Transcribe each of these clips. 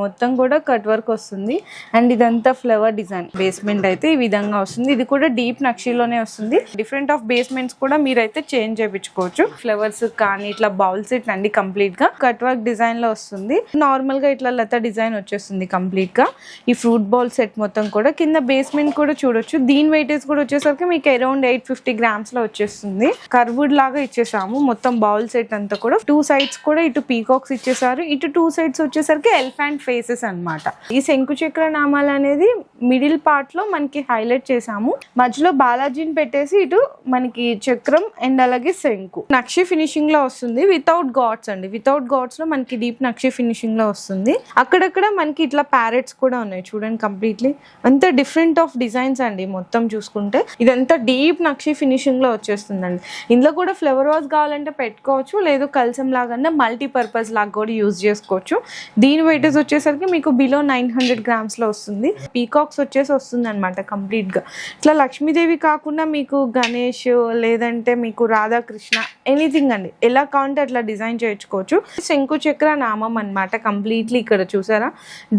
మొత్తం కూడా cut work వస్తుంది. అండ్ ఇదంతా ఫ్లవర్ డిజైన్. బేస్మెంట్ అయితే ఈ విధంగా వస్తుంది. ఇది కూడా డీప్ నక్షీలోనే వస్తుంది. డిఫరెంట్ ఆఫ్ బేస్మెంట్స్ కూడా మీరైతే చేంజ్ చేయించుకోవచ్చు. ఫ్లవర్స్ కానీ ఇట్లా బౌల్స్ ఇట్లా అండి కంప్లీట్గా కట్ వర్క్ డిజైన్లో వస్తుంది. నార్మల్గా ఇట్లా లత డిజైన్ వచ్చేస్తుంది కంప్లీట్గా. ఈ ఫ్రూట్ బౌల్ సెట్ మొత్తం కూడా కింద బేస్మెంట్ కూడా చూడొచ్చు. దీని వెయిటేజ్ కూడా వచ్చేసరికి మీకు అరౌండ్ ఎయిట్ ఫిఫ్టీ గ్రామ్స్లో వచ్చేస్తుంది. కర్వుడ్ లాగా ఇచ్చేసాము. మొత్తం బౌల్ సెట్ అంతా కూడా. టూ సైడ్స్ కూడా ఇటు పీకాక్స్ ఇచ్చేసారు. ఇటు టూ సైడ్స్ వచ్చేసరికి ఎలిఫెంట్ ఫేసెస్ అన్నమాట. ఈ శంకుచక్ర నామాలు అనేది మిడిల్ పార్ట్లో మనకి హైలైట్ చేసాము మధ్యలో బాలాజీని పెట్టేసి ఇటు మనకి చక్రం అండ్ అలాగే శంకు. నక్షి ఫినిషింగ్లో వస్తుంది. వితౌట్ గాడ్స్ అండి. వితౌట్ గాడ్స్లో మనకి డీప్ నక్షి ఫినిషింగ్లో వస్తుంది. అక్కడక్కడ మనకి ఇట్లా ప్యారెట్స్ కూడా ఉన్నాయి. చూడండి కంప్లీట్లీ అంత డిఫరెంట్ ఆఫ్ డిజైన్స్ అండి మొత్తం చూసుకుంటే. ఇదంతా డీప్ నక్షి ఫినిషింగ్లో వచ్చేస్తుందండి. ఇందులో కూడా ఫ్లవర్ వాజ్ కావాలంటే పెట్టుకోవచ్చు. లేదు కల్సం లాగా మల్టీ పర్పస్ లాగా కూడా యూజ్ చేసుకోవచ్చు. దీని వెయిటేజ్ వచ్చేసరికి మీకు బిలో నైన్ హండ్రెడ్ గ్రామ్స్లో వస్తుంది. పీకాక్స్ వచ్చేసి వస్తుంది అనమాట కంప్లీట్గా. ఇట్లా లక్ష్మీదేవి కాకుండా మీకు గణేష్ లేదంటే మీకు రాధాకృష్ణ ఎనీథింగ్ అండి. ఎలా కావాలంటే అట్లా డిజైన్ చేయించుకోవచ్చు. శంకు చక్ర నామం అనమాట కంప్లీట్లీ ఇక్కడ చూసారా?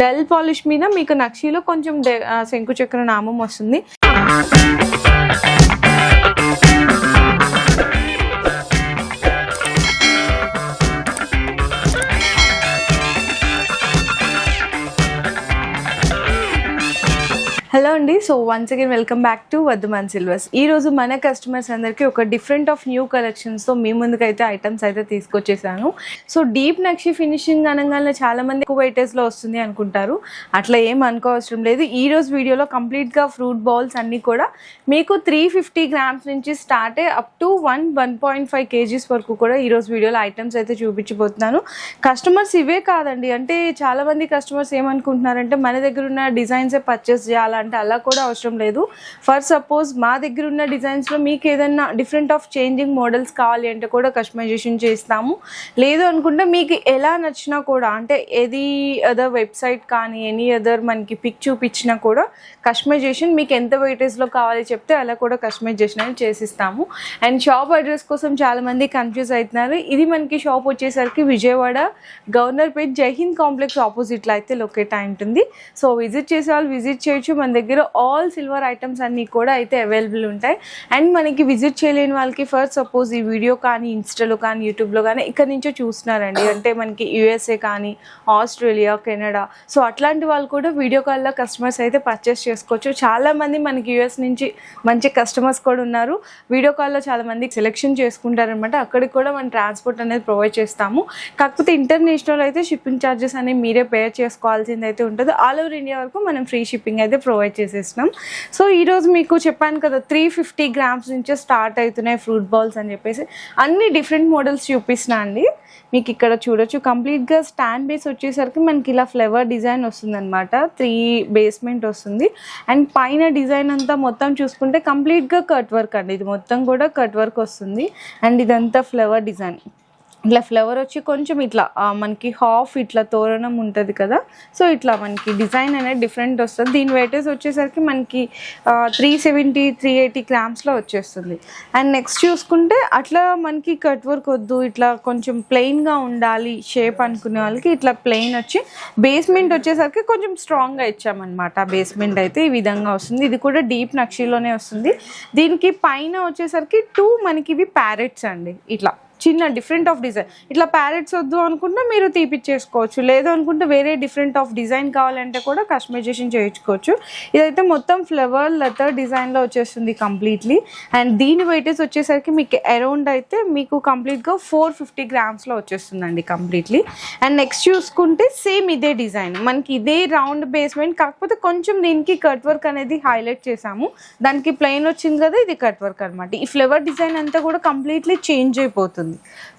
డల్ పాలిష్ మీద మీకు నక్షీలో కొంచెం శంకు చక్ర నామం వస్తుంది. హలో అండి. So once again welcome back to Vardhaman silvers ఈ రోజు మన కస్టమర్స్ అందరికీ ఒక డిఫరెంట్ ఆఫ్ న్యూ కలెక్షన్స్తో మీ ముందుకు అయితే ఐటమ్స్ అయితే తీసుకొచ్చేసాను. సో డీప్ నక్షి ఫినిషింగ్ అనగానే చాలా మంది ఎక్కువ వెయిటేజ్లో వస్తుంది అనుకుంటారు. అట్లా ఏం అనుకోవసరం లేదు. ఈ రోజు వీడియోలో కంప్లీట్గా ఫ్రూట్ బౌల్స్ అన్నీ కూడా మీకు త్రీ ఫిఫ్టీ గ్రామ్స్ నుంచి స్టార్ట్ అయ్యి up to one one point five kgs వరకు కూడా ఈ రోజు వీడియోలో ఐటమ్స్ అయితే చూపించబోతున్నాను. కస్టమర్స్ ఇవే కాదండి. అంటే చాలా మంది కస్టమర్స్ ఏమనుకుంటున్నారంటే మన దగ్గర ఉన్న డిజైన్సే పర్చేస్ చేయాలంటే అలా కూడా అవసరం లేదు. ఫర్ సపోజ్ మా దగ్గర ఉన్న డిజైన్స్లో మీకు ఏదైనా డిఫరెంట్ ఆఫ్ చేంజింగ్ మోడల్స్ కావాలి అంటే కూడా కస్టమైజేషన్ చేస్తాము. లేదు అనుకుంటే మీకు ఎలా నచ్చినా కూడా అంటే ఏది అదర్ వెబ్సైట్ కానీ ఎనీ అదర్ మనకి పిక్ చూపించినా కూడా కస్టమైజేషన్ మీకు ఎంత వెయిటేజ్లో కావాలి చెప్తే అలా కూడా కస్టమైజేషన్ అనేది చేసిస్తాము. అండ్ షాప్ అడ్రస్ కోసం చాలామంది కన్ఫ్యూజ్ అవుతున్నారు. ఇది మనకి షాప్ వచ్చేసరికి విజయవాడ గవర్నర్ పేట్ జై హింద్ కాంప్లెక్స్ ఆపోజిట్లో అయితే లొకేట్ అయి ఉంటుంది. సో విజిట్ చేసే వాళ్ళు విజిట్ చేయొచ్చు. మన దగ్గర దగ్గర ఆల్ సిల్వర్ ఐటమ్స్ అన్నీ కూడా అయితే అవైలబుల్ ఉంటాయి. అండ్ మనకి విజిట్ చేయలేని వాళ్ళకి ఫస్ట్ సపోజ్ ఈ వీడియో కానీ ఇన్స్టాలో కానీ యూట్యూబ్లో కానీ ఇక్కడ నుంచో చూస్తున్నారండి. అంటే మనకి యూఎస్ఏ కానీ ఆస్ట్రేలియా కెనడా సో అట్లాంటి వాళ్ళు కూడా వీడియో కాల్లో కస్టమర్స్ అయితే పర్చేస్ చేసుకోవచ్చు. చాలా మంది మనకి యూఎస్ నుంచి మంచి కస్టమర్స్ కూడా ఉన్నారు. వీడియో కాల్లో చాలా మంది సెలెక్షన్ చేసుకుంటారనమాట అక్కడికి కూడా మనం ట్రాన్స్పోర్ట్ అనేది ప్రొవైడ్ చేస్తాము. కాకపోతే ఇంటర్నేషనల్ అయితే షిప్పింగ్ ఛార్జెస్ అనేవి మీరే పే చేసుకోవాల్సింది అయితే ఉంటుంది. ఆల్ ఓవర్ ఇండియా వరకు మనం ఫ్రీ షిప్పింగ్ అయితే ప్రొవైడ్ చేసేస్తున్నాం సో ఈరోజు మీకు చెప్పాను కదా త్రీ ఫిఫ్టీ గ్రామ్స్ నుంచే స్టార్ట్ అవుతున్నాయి ఫ్రూట్ బాల్స్ అని చెప్పేసి. అన్ని డిఫరెంట్ మోడల్స్ చూపిస్తున్నా అండి. మీకు ఇక్కడ చూడొచ్చు. కంప్లీట్గా స్టాండ్ బేస్ వచ్చేసరికి మనకి ఇలా ఫ్లేవర్ డిజైన్ వస్తుంది అనమాట త్రీ బేస్మెంట్ వస్తుంది. అండ్ పైన డిజైన్ అంతా మొత్తం చూసుకుంటే కంప్లీట్గా కట్ వర్క్ అండి. ఇది మొత్తం కూడా కట్ వర్క్ వస్తుంది. అండ్ ఇదంతా ఫ్లేవర్ డిజైన్ ఇట్లా ఫ్లవర్ వచ్చి కొంచెం ఇట్లా మనకి హాఫ్ ఇట్లా తోరణం ఉంటుంది కదా. సో ఇట్లా మనకి డిజైన్ అనేది డిఫరెంట్ వస్తుంది. దీని వెయిటేజ్ వచ్చేసరికి మనకి త్రీ సెవెంటీ త్రీ ఎయిటీ గ్రామ్స్లో వచ్చేస్తుంది. అండ్ నెక్స్ట్ చూసుకుంటే అట్లా మనకి కట్ వర్క్ వద్దు ఇట్లా కొంచెం ప్లెయిన్గా ఉండాలి షేప్ అనుకునే వాళ్ళకి ఇట్లా ప్లెయిన్ వచ్చి బేస్మెంట్ వచ్చేసరికి కొంచెం స్ట్రాంగ్గా ఇచ్చామన్నమాట. బేస్మెంట్ అయితే ఈ విధంగా వస్తుంది. ఇది కూడా డీప్ నక్షీలోనే వస్తుంది. దీనికి పైన వచ్చేసరికి టూ మనకి ఇవి ప్యారెట్స్ అండి. ఇట్లా చిన్న డిఫరెంట్ ఆఫ్ డిజైన్ ఇట్లా ప్యారెట్స్ వద్దు అనుకుంటే మీరు తీపిచ్చేసుకోవచ్చు. లేదు అనుకుంటే వేరే డిఫరెంట్ ఆఫ్ డిజైన్ కావాలంటే కూడా కస్టమైజేషన్ చేయించుకోవచ్చు. ఇదైతే మొత్తం ఫ్లవర్ లెటర్ డిజైన్లో వచ్చేస్తుంది కంప్లీట్లీ అండ్ దీని వెయిటేజ్ వచ్చేసరికి మీకు అరౌండ్ అయితే మీకు కంప్లీట్గా ఫోర్ ఫిఫ్టీ గ్రామ్స్లో వచ్చేస్తుందండి కంప్లీట్లీ అండ్ నెక్స్ట్ చూసుకుంటే సేమ్ ఇదే డిజైన్ మనకి ఇదే రౌండ్ బేస్మెంట్ కాకపోతే కొంచెం దీనికి కట్ వర్క్ అనేది హైలైట్ చేసాము దానికి ప్లెయిన్ వచ్చింది కదా ఇది కట్ వర్క్ అనమాట ఈ ఫ్లవర్ డిజైన్ అంతా కూడా కంప్లీట్లీ చేంజ్ అయిపోతుంది.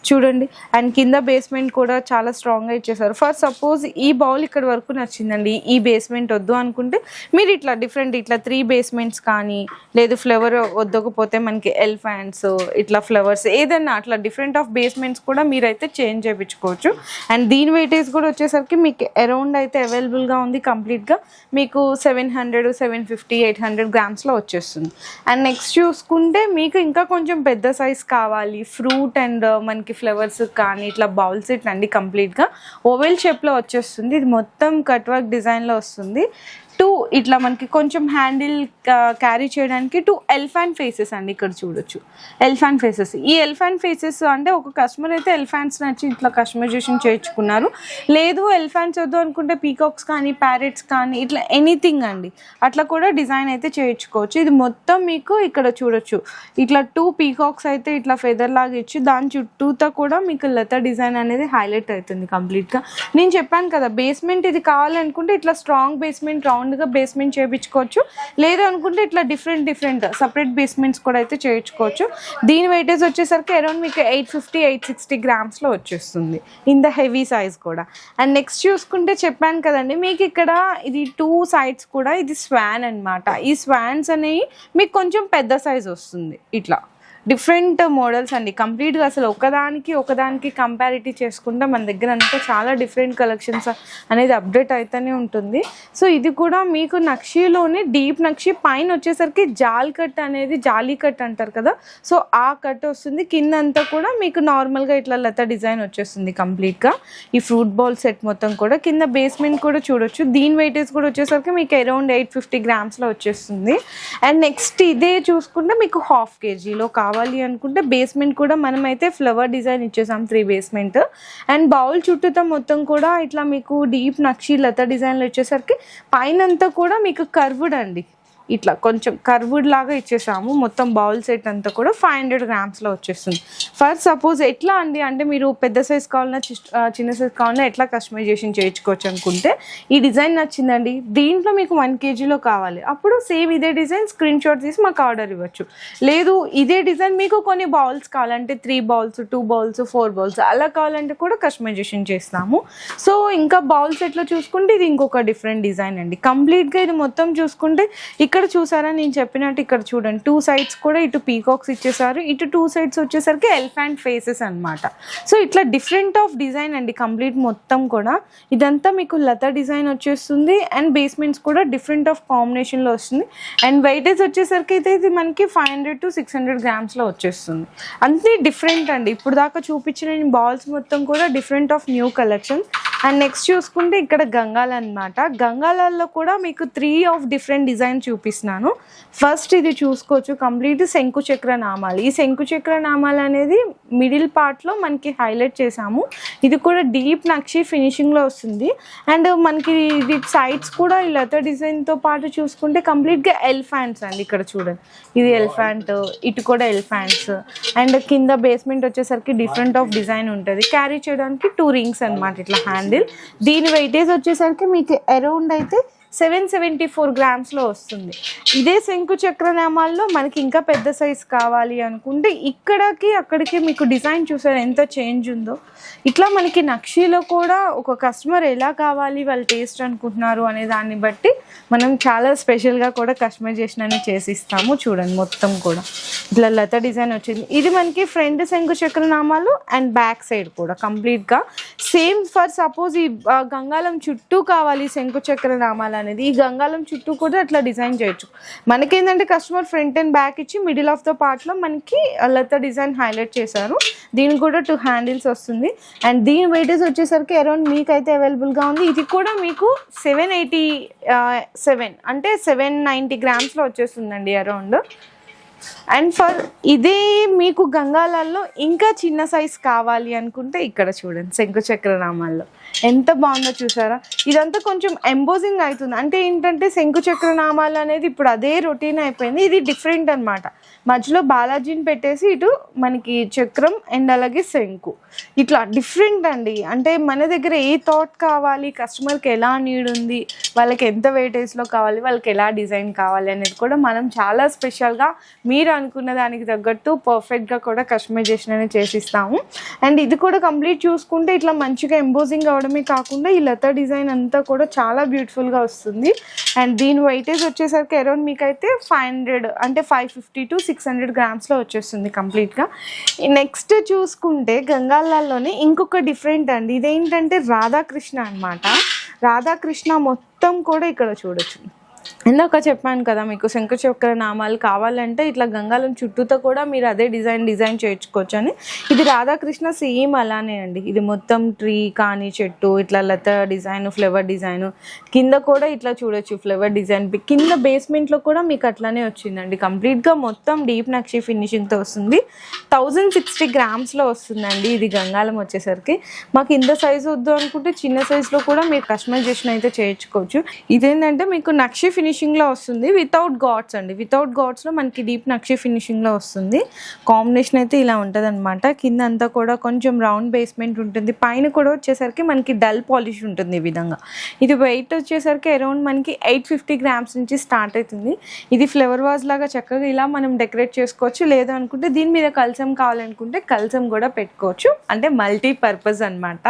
చూడండి. అండ్ కింద బేస్మెంట్ కూడా చాలా స్ట్రాంగ్గా ఇచ్చేసారు. ఫర్ సపోజ్ ఈ బౌల్ ఇక్కడ వరకు నచ్చిందండి. ఈ బేస్మెంట్ వద్దు అనుకుంటే మీరు ఇట్లా డిఫరెంట్ ఇట్లా త్రీ బేస్మెంట్స్ కానీ లేదు ఫ్లవర్ వద్దకపోతే మనకి ఎలిఫెంట్స్ ఇట్లా ఫ్లవర్స్ ఏదైనా అట్లా డిఫరెంట్ ఆఫ్ బేస్మెంట్స్ కూడా మీరైతే చేంజ్ చేయించుకోవచ్చు. అండ్ దీని వెయిటేజ్ కూడా వచ్చేసరికి మీకు అరౌండ్ అయితే అవైలబుల్గా ఉంది కంప్లీట్గా మీకు seven hundred seven fifty eight hundred గ్రామ్స్లో వచ్చేస్తుంది. అండ్ నెక్స్ట్ చూసుకుంటే మీకు ఇంకా కొంచెం పెద్ద సైజ్ కావాలి. ఫ్రూట్ అండ్ అండ్ మనకి ఫ్లవర్స్ కానీ ఇట్లా బౌల్ సెట్ అండి కంప్లీట్గా ఓవెల్ షేప్లో వచ్చేస్తుంది. ఇది మొత్తం కట్ వర్క్ డిజైన్లో వస్తుంది. టూ ఇట్లా మనకి కొంచెం హ్యాండిల్ క్యారీ చేయడానికి టూ ఎల్ఫాన్ ఫేసెస్ అండి ఇక్కడ చూడొచ్చు. Elephant faces. ఈ ఎల్ఫాన్ ఫేసెస్ అంటే ఒక కస్టమర్ అయితే ఎల్ఫాన్స్ నచ్చి ఇట్లా కస్టమైజేషన్ చేయించుకున్నారు. లేదు ఎల్ఫాన్స్ వద్దు అనుకుంటే పీకాక్స్ కానీ ప్యారెట్స్ కానీ ఇట్లా ఎనీథింగ్ అండి. అట్లా కూడా డిజైన్ అయితే చేయించుకోవచ్చు. ఇది మొత్తం మీకు ఇక్కడ చూడొచ్చు. ఇట్లా టూ పీకాక్స్ అయితే ఇట్లా ఫెదర్ లాగా ఇచ్చి దాని చుట్టూతో కూడా మీకు లత డిజైన్ అనేది హైలైట్ అవుతుంది కంప్లీట్గా. నేను చెప్పాను కదా బేస్మెంట్ ఇది కావాలనుకుంటే ఇట్లా స్ట్రాంగ్ బేస్మెంట్ రౌండ్గా బేస్మెంట్ చేయించుకోవచ్చు. లేదు అనుకుంటే ఇట్లా డిఫరెంట్ డిఫరెంట్ సపరేట్ బేస్మెంట్స్ కూడా అయితే చేయించుకోవచ్చు. దీని వెయిటేజ్ వచ్చేసరికి అరౌండ్ మీకు ఎయిట్ ఫిఫ్టీ ఎయిట్ సిక్స్టీ గ్రామ్స్లో వచ్చేస్తుంది. ఇన్ ద హెవీ సైజ్ కూడా. అండ్ నెక్స్ట్ చూసుకుంటే చెప్పాను కదండి మీకు ఇక్కడ ఇది టూ సైడ్స్ కూడా ఇది స్వాన్ అన్నమాట. ఈ స్వాన్స్ అనేవి మీకు కొంచెం పెద్ద సైజ్ వస్తుంది. ఇట్లా. డిఫరెంట్ మోడల్స్ అండి. కంప్లీట్గా అసలు ఒకదానికి ఒకదానికి కంపారిటీ చేసుకుంటే మన దగ్గర అంతా చాలా డిఫరెంట్ కలెక్షన్స్ అనేది అప్డేట్ అవుతూనే ఉంటుంది. సో ఇది కూడా మీకు నక్షీలోనే డీప్ నక్షి పైన వచ్చేసరికి జాల్ కట్ అనేది జాలీ కట్ అంటారు కదా. సో ఆ కట్ వస్తుంది. కింద అంతా కూడా మీకు నార్మల్గా ఇట్లా లత డిజైన్ వచ్చేస్తుంది కంప్లీట్గా. ఈ ఫ్రూట్ బాల్ సెట్ మొత్తం కూడా కింద బేస్మెంట్ కూడా చూడొచ్చు. దీని వెయిటేజ్ కూడా వచ్చేసరికి మీకు అరౌండ్ ఎయిట్ ఫిఫ్టీ గ్రామ్స్లో వచ్చేస్తుంది. అండ్ నెక్స్ట్ ఇదే చూసుకుంటే మీకు హాఫ్ కేజీలో కావాలి అనుకుంటే బేస్మెంట్ కూడా మనమైతే ఫ్లవర్ డిజైన్ ఇచ్చేసాం త్రీ బేస్మెంట్ అండ్ బౌల్ చుట్టూతో మొత్తం కూడా ఇట్లా మీకు డీప్ నక్షి లత డిజైన్లు వచ్చేసరికి పైనంతా కూడా మీకు కర్వ్డ్ అండి. ఇట్లా కొంచెం కర్వ్డ్ లాగా ఇచ్చేసాము. మొత్తం బౌల్ సెట్ అంతా కూడా ఫైవ్ హండ్రెడ్ గ్రామ్స్లో వచ్చేస్తుంది. ఫర్ సపోజ్ ఎట్లా అండి? అంటే మీరు పెద్ద సైజ్ కావాలన్నా చి- చిన్న సైజ్ కావాలన్నా ఎట్లా కస్టమైజేషన్ చేయించుకోవచ్చు అనుకుంటే ఈ డిజైన్ నచ్చిందండి. దీంట్లో మీకు వన్ కేజీలో కావాలి. అప్పుడు సేమ్ ఇదే డిజైన్ స్క్రీన్ షాట్ తీసి మాకు ఆర్డర్ ఇవ్వచ్చు. లేదు ఇదే డిజైన్ మీకు కొన్ని బౌల్స్ కావాలంటే three bowls two bowls four bowls అలా కావాలంటే కూడా కస్టమైజేషన్ చేస్తాము. సో ఇంకా బౌల్ సెట్లో చూసుకుంటే ఇది ఇంకొక డిఫరెంట్ డిజైన్ అండి. కంప్లీట్గా ఇది మొత్తం చూసుకుంటే ఇక్కడ చూసారా? నేను చెప్పినట్టు ఇక్కడ చూడండి. టూ సైడ్స్ కూడా ఇటు పీకాక్స్ ఇచ్చేసారు. ఇటు టూ సైడ్స్ వచ్చేసరికి ఎలిఫెంట్ ఫేసెస్ అన్నమాట. సో ఇట్లా డిఫరెంట్ ఆఫ్ డిజైన్ అండి కంప్లీట్ మొత్తం కూడా. ఇదంతా మీకు లత డిజైన్ వచ్చేస్తుంది. అండ్ బేస్మెంట్స్ కూడా డిఫరెంట్ ఆఫ్ కాంబినేషన్లో వస్తుంది. అండ్ వెయిటేజ్ వచ్చేసరికి అయితే ఇది మనకి five hundred to six hundred గ్రామ్స్లో వచ్చేస్తుంది. అన్నీ డిఫరెంట్ అండి. ఇప్పుడు దాకా చూపించిన బాల్స్ మొత్తం కూడా different of new collection and next చూసుకుంటే ఇక్కడ గంగాల అనమాట గంగాలలో కూడా మీకు త్రీ ఆఫ్ డిఫరెంట్ డిజైన్ చూపిస్తున్నాను. ఫస్ట్ ఇది చూసుకోవచ్చు కంప్లీట్ శంకు చక్ర నామాలు ఈ శంకు చక్ర నామాలు అనేది మిడిల్ పార్ట్లో మనకి హైలైట్ చేసాము ఇది కూడా డీప్ నక్షి ఫినిషింగ్లో వస్తుంది. అండ్ మనకి ఇది సైడ్స్ కూడా ఈ లత డిజైన్తో పాటు చూసుకుంటే కంప్లీట్గా ఎలిఫాంట్స్ అండి ఇక్కడ చూడండి. ఇది ఎలిఫాంట్ ఇటు కూడా ఎలిఫాంట్స్ అండ్ కింద బేస్మెంట్ వచ్చేసరికి డిఫరెంట్ ఆఫ్ డిజైన్ ఉంటుంది. క్యారీ చేయడానికి టూ రింగ్స్ అన్నమాట ఇట్లా హ్యాండ్ హ్యాండిల్ దీని వెయిటేజ్ వచ్చేసరికి మీకు అరౌండ్ అయితే సెవెన్ సెవెంటీ ఫోర్ గ్రామ్స్లో వస్తుంది. ఇదే శంకు చక్రనామాల్లో మనకి ఇంకా పెద్ద సైజ్ కావాలి అనుకుంటే ఇక్కడికి అక్కడికి మీకు డిజైన్ చూసారు ఎంత చేంజ్ ఉందో. ఇట్లా మనకి నక్షీలో కూడా ఒక కస్టమర్ ఎలా కావాలి వాళ్ళు టేస్ట్ అనుకుంటున్నారు అనే దాన్ని బట్టి మనం చాలా స్పెషల్గా కూడా కస్టమైజేషన్ అనేది చేసి ఇస్తాము చూడండి మొత్తం కూడా. ఇట్లా లత డిజైన్ వచ్చింది. ఇది మనకి ఫ్రంట్ శంకు చక్రనామాలు అండ్ బ్యాక్ సైడ్ కూడా కంప్లీట్గా సేమ్ ఫర్ సపోజ్ ఈ గంగాలం చుట్టూ కావాలి శంకుచక్ర నామాలు అనేది. ఈ గంగాలం చుట్టూ కూడా అట్లా డిజైన్ చేయొచ్చు. మనకేంటంటే కస్టమర్ ఫ్రంట్ అండ్ బ్యాక్ ఇచ్చి మిడిల్ ఆఫ్ ద పార్ట్లో మనకి లత డిజైన్ హైలైట్ చేశారు. దీనికి కూడా టూ హ్యాండిల్స్ వస్తుంది. అండ్ దీని వెయిటేజ్ వచ్చేసరికి అరౌండ్ మీకైతే అవైలబుల్గా ఉంది. ఇది కూడా మీకు సెవెన్ ఎయిటీ సెవెన్ అంటే సెవెన్ నైంటీ గ్రామ్స్లో వచ్చేస్తుందండి అరౌండ్. అండ్ ఫర్ ఇదే మీకు గంగాలల్లో ఇంకా చిన్న సైజ్ కావాలి అనుకుంటే ఇక్కడ చూడండి శంకుచక్ర నామాల్లో ఎంత బాగుందో చూసారా? ఇదంతా కొంచెం ఎంబోజింగ్ అవుతుంది. అంటే ఏంటంటే శంకుచక్ర నామాలు అనేది ఇప్పుడు అదే రొటీన్ అయిపోయింది. ఇది డిఫరెంట్ అన్నమాట. మధ్యలో బాలాజీని పెట్టేసి ఇటు మనకి చక్రం అండ్ అలాగే శంకు. ఇట్లా డిఫరెంట్ అండి. అంటే మన దగ్గర ఏ థాట్ కావాలి కస్టమర్కి ఎలా నీడ్ ఉంది వాళ్ళకి ఎంత వెయిటేజ్లో కావాలి వాళ్ళకి ఎలా డిజైన్ కావాలి అనేది కూడా మనం చాలా స్పెషల్గా మీ మీరు అనుకున్న దానికి తగ్గట్టు పర్ఫెక్ట్గా కూడా కస్టమైజేషన్ అనేది చేసిస్తాము. అండ్ ఇది కూడా కంప్లీట్ చూసుకుంటే ఇట్లా మంచిగా ఎంబోజింగ్ అవడమే కాకుండా ఈ లత డిజైన్ అంతా కూడా చాలా బ్యూటిఫుల్గా వస్తుంది. అండ్ దీని వెయిటేజ్ వచ్చేసరికి అరౌండ్ మీకైతే ఫైవ్ హండ్రెడ్ అంటే five fifty to six hundred గ్రామ్స్లో వచ్చేస్తుంది కంప్లీట్గా నెక్స్ట్ చూసుకుంటే గంగాలాల్లోనే ఇంకొక డిఫరెంట్ అండి. ఇదేంటంటే రాధాకృష్ణ అనమాట రాధాకృష్ణ మొత్తం కూడా ఇక్కడ చూడొచ్చు. ఇందాక చెప్పాను కదా మీకు శంఖచక్ర నామాలు కావాలంటే ఇట్లా గంగాలం చుట్టూతో కూడా మీరు అదే డిజైన్ డిజైన్ చేయించుకోవచ్చు అని. ఇది రాధాకృష్ణ సేమ్ అలానే అండి. ఇది మొత్తం ట్రీ కానీ చెట్టు ఇట్లా లత డిజైన్ ఫ్లవర్ డిజైన్ కింద కూడా ఇట్లా చూడొచ్చు ఫ్లవర్ డిజైన్ కింద బేస్మెంట్లో కూడా మీకు అట్లానే వచ్చిందండి. కంప్లీట్గా మొత్తం డీప్ నక్షి ఫినిషింగ్తో వస్తుంది. థౌజండ్ సిక్స్టీ గ్రామ్స్లో వస్తుందండి ఇది గంగాలం వచ్చేసరికి. మాకు ఇంత సైజు వద్దు అనుకుంటే చిన్న సైజులో కూడా మీరు కస్టమైజేషన్ అయితే చేయించుకోవచ్చు. ఇదేంటంటే మీకు నక్షి ఫినిషింగ్లో వస్తుంది. వితౌట్ గాడ్స్ అండి. వితౌట్ గాడ్స్లో మనకి డీప్ నక్షి ఫినిషింగ్లో వస్తుంది. కాంబినేషన్ అయితే ఇలా ఉంటుంది అనమాట కింద అంతా కూడా కొంచెం రౌండ్ బేస్మెంట్ ఉంటుంది. పైన కూడా వచ్చేసరికి మనకి డల్ పాలిష్ ఉంటుంది ఈ విధంగా. ఇది వెయిట్ వచ్చేసరికి అరౌండ్ మనకి ఎయిట్ ఫిఫ్టీ గ్రామ్స్ నుంచి స్టార్ట్ అవుతుంది. ఇది ఫ్లవర్ వాజ్ లాగా చక్కగా ఇలా మనం డెకరేట్ చేసుకోవచ్చు. లేదు అనుకుంటే దీని మీద కలసం కావాలనుకుంటే కలసం కూడా పెట్టుకోవచ్చు. అంటే మల్టీ పర్పస్ అనమాట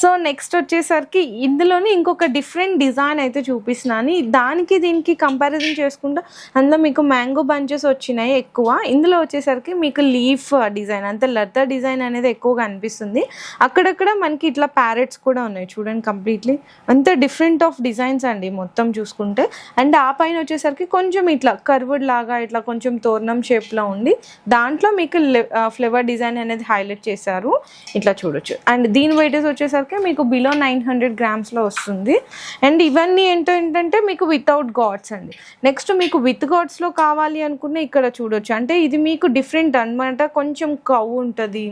సో నెక్స్ట్ వచ్చేసరికి ఇందులోనే ఇంకొక డిఫరెంట్ డిజైన్ అయితే చూపిస్తున్నాను. దానికి దీనికి కంపారిజన్ చేసుకుంటే అందులో మీకు మ్యాంగో బంచెస్ వచ్చినాయి ఎక్కువ. ఇందులో వచ్చేసరికి మీకు లీఫ్ డిజైన్ అంటే లెదర్ డిజైన్ అనేది ఎక్కువగా అనిపిస్తుంది. అక్కడక్కడ మనకి ఇట్లా ప్యారెట్స్ కూడా ఉన్నాయి చూడండి కంప్లీట్లీ అంత డిఫరెంట్ ఆఫ్ డిజైన్స్ అండి మొత్తం చూసుకుంటే. అండ్ ఆ పైన వచ్చేసరికి కొంచెం ఇట్లా కర్వ్డ్ లాగా ఇట్లా కొంచెం తోరణం షేప్లో ఉండి దాంట్లో మీకు ఫ్లేవర్ డిజైన్ అనేది హైలైట్ చేశారు. ఇట్లా చూడొచ్చు. అండ్ దీని వెయిటేజ్ వచ్చేసరికి మీకు బిలో నైన్ హండ్రెడ్ గ్రామ్స్లో వస్తుంది. అండ్ ఇవన్నీ ఏంటో ఏంటంటే మీకు వితౌట్ గాడ్స్ అండి. నెక్స్ట్ మీకు విత్ గాడ్స్లో కావాలి అనుకున్న ఇక్కడ చూడొచ్చు. అంటే ఇది మీకు డిఫరెంట్ అనమాట కొంచెం కవ్వు ఉంటుంది.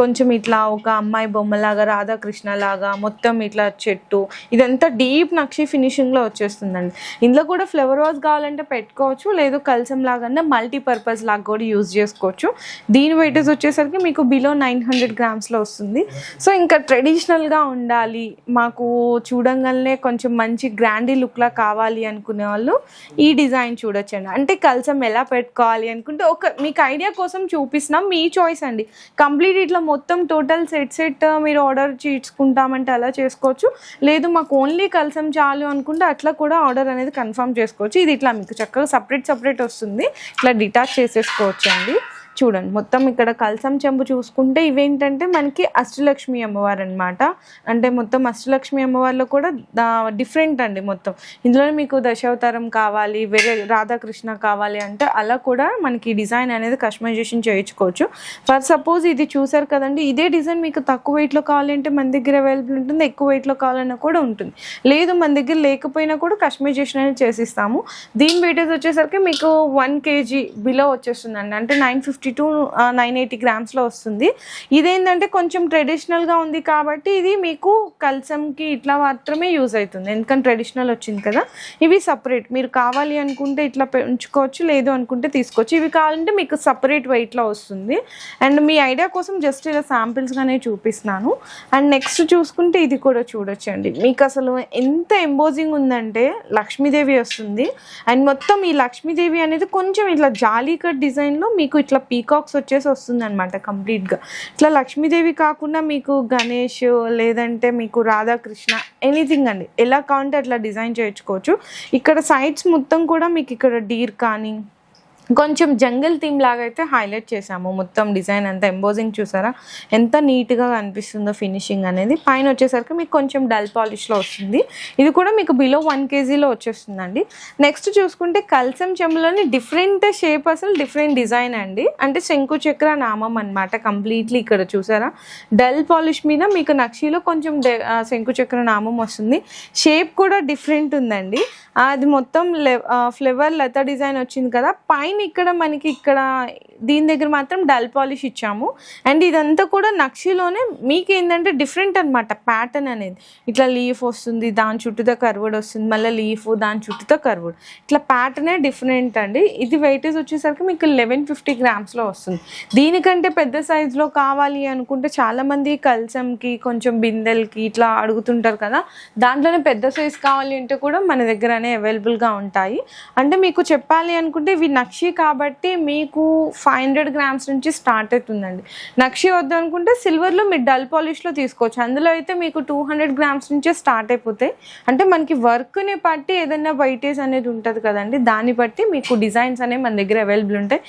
కొంచెం ఇట్లా ఒక అమ్మాయి బొమ్మలాగా రాధాకృష్ణ లాగా మొత్తం ఇట్లా చెట్టు. ఇదంతా డీప్ నక్షి ఫినిషింగ్లో వచ్చేస్తుందండి. ఇందులో కూడా ఫ్లవర్ వాజ్ కావాలంటే పెట్టుకోవచ్చు. లేదు కలసం లాగా మల్టీపర్పస్ లాగా కూడా యూజ్ చేసుకోవచ్చు. దీని వెయిటేజ్ వచ్చేసరికి మీకు బిలో నైన్ హండ్రెడ్ గ్రామ్స్లో వస్తుంది. సో ఇంకా ట్రెడిషనల్గా ఉండాలి. మాకు చూడంగానే కొంచెం మంచి గ్రాండీ లుక్లా కావాలి అనుకునే వాళ్ళు ఈ డిజైన్ చూడొచ్చండి. అంటే కలసం ఎలా పెట్టుకోవాలి అనుకుంటే ఒక మీకు ఐడియా కోసం చూపిస్తున్నాం. మీ చాయిస్ అండి. కంప్లీట్ ఇట్లా మొత్తం టోటల్ సెట్ సెట్ మీరు ఆర్డర్ చేసుకుంటామంటే అలా చేసుకోవచ్చు. లేదు మాకు ఓన్లీ కల్సం చాలు అనుకుంటే అట్లా కూడా ఆర్డర్ అనేది కన్ఫర్మ్ చేసుకోవచ్చు. ఇది ఇట్లా మీకు చక్కగా సపరేట్ సపరేట్ వస్తుంది. ఇట్లా డిటాచ్ చేసేసుకోవచ్చు అండి చూడండి మొత్తం ఇక్కడ కలసం చెంబు చూసుకుంటే ఇవేంటంటే మనకి అష్టలక్ష్మి అమ్మవారు అనమాట అంటే మొత్తం అష్టలక్ష్మి అమ్మవారిలో కూడా డిఫరెంట్ అండి మొత్తం. ఇందులో మీకు దశావతారం కావాలి వేరే రాధాకృష్ణ కావాలి అంటే అలా కూడా మనకి డిజైన్ అనేది కస్టమైజేషన్ చేయించుకోవచ్చు. ఫర్ సపోజ్ ఇది చూసారు కదండి ఇదే డిజైన్ మీకు తక్కువ వెయిట్లో కావాలంటే మన దగ్గర అవైలబుల్ ఉంటుంది ఎక్కువ వెయిట్లో కావాలన్నా కూడా ఉంటుంది. లేదు మన దగ్గర లేకపోయినా కూడా కస్టమైజేషన్ అనేది చేసిస్తాము. దీని వెయిటేజ్ వచ్చేసరికి మీకు వన్ కేజీ బిలో వచ్చేస్తుందండి. అంటే nine fifty to nine eighty గ్రామ్స్లో వస్తుంది. ఇదేంటంటే కొంచెం ట్రెడిషనల్గా ఉంది కాబట్టి ఇది మీకు కల్సంకి ఇట్లా మాత్రమే యూజ్ అవుతుంది. ఎందుకంటే ట్రెడిషనల్ వచ్చింది కదా? ఇవి సపరేట్ మీరు కావాలి అనుకుంటే ఇట్లా పెంచుకోవచ్చు లేదు అనుకుంటే తీసుకోవచ్చు. ఇవి కావాలంటే మీకు సపరేట్ వెయిట్లో వస్తుంది. అండ్ మీ ఐడియా కోసం జస్ట్ ఇలా శాంపిల్స్గానే చూపిస్తున్నాను. అండ్ నెక్స్ట్ చూసుకుంటే ఇది కూడా చూడొచ్చండి. మీకు అసలు ఎంత ఎంబోజింగ్ ఉందంటే లక్ష్మీదేవి వస్తుంది. అండ్ మొత్తం ఈ లక్ష్మీదేవి అనేది కొంచెం ఇట్లా జాలీ కట్ డిజైన్లో మీకు ఇట్లా పీకాక్స్ వచ్చేసి వస్తుంది అనమాట కంప్లీట్గా. ఇట్లా లక్ష్మీదేవి కాకుండా మీకు గణేష్ లేదంటే మీకు రాధాకృష్ణ ఎనీథింగ్ అండి. ఎలా కావాలంటే అట్లా డిజైన్ చేయించుకోవచ్చు. ఇక్కడ సైడ్స్ మొత్తం కూడా మీకు ఇక్కడ డీర్ కానీ కొంచెం జంగల్ థీమ్ లాగా అయితే హైలైట్ చేసాము మొత్తం డిజైన్ అంతా ఎంబోజింగ్ చూసారా? ఎంత నీట్గా కనిపిస్తుందో ఫినిషింగ్ అనేది. పైన వచ్చేసరికి మీకు కొంచెం డల్ పాలిష్లో వస్తుంది. ఇది కూడా మీకు బిలో వన్ కేజీలో వచ్చేస్తుందండి. నెక్స్ట్ చూసుకుంటే కల్సం చెంబులోని డిఫరెంట్ షేప్ అసలు డిఫరెంట్ డిజైన్ అండి. అంటే శంకు చక్ర నామం అనమాట కంప్లీట్లీ ఇక్కడ చూసారా? డల్ పాలిష్ మీద మీకు నక్షీలో కొంచెం డె- శంకు చక్ర నామం వస్తుంది. షేప్ కూడా డిఫరెంట్ ఉందండి. అది మొత్తం ఫ్లేవర్ లత డిజైన్ వచ్చింది కదా. పైన ఇక్కడ మనకి ఇక్కడ దీని దగ్గర మాత్రం డల్ పాలిష్ ఇచ్చాము. అండ్ ఇదంతా కూడా నక్షిలోనే మీకు ఏంటంటే డిఫరెంట్ అనమాట ప్యాటర్న్ అనేది. ఇట్లా లీఫ్ వస్తుంది దాని చుట్టూతో కర్వుడ్ వస్తుంది మళ్ళీ లీఫ్ దాని చుట్టూతో కర్వుడ్. ఇట్లా ప్యాటర్నే డిఫరెంట్ అండి. ఇది వెయిటేజ్ వచ్చేసరికి మీకు లెవెన్ ఫిఫ్టీ గ్రామ్స్లో వస్తుంది. దీనికంటే పెద్ద సైజులో కావాలి అనుకుంటే చాలామంది కల్సంకి కొంచెం బిందెలకి ఇట్లా అడుగుతుంటారు కదా. దాంట్లోనే పెద్ద సైజ్ కావాలి అంటే కూడా మన దగ్గరనే అవైలబుల్గా ఉంటాయి. అంటే మీకు చెప్పాలి అనుకుంటే ఇవి నక్షి కాబట్టి మీకు ఫైవ్ హండ్రెడ్ గ్రామ్స్ నుంచి స్టార్ట్ అవుతుందండి. నక్షి వద్దు అనుకుంటే సిల్వర్లో మీరు డల్ పాలిష్లో తీసుకోవచ్చు. అందులో అయితే మీకు టూ హండ్రెడ్ గ్రామ్స్ నుంచే స్టార్ట్ అయిపోతాయి. అంటే మనకి వర్క్ని బట్టి ఏదైనా వైటేజ్ అనేది ఉంటుంది కదండి. దాన్ని బట్టి మీకు డిజైన్స్ అనేవి మన దగ్గర అవైలబుల్ ఉంటాయి.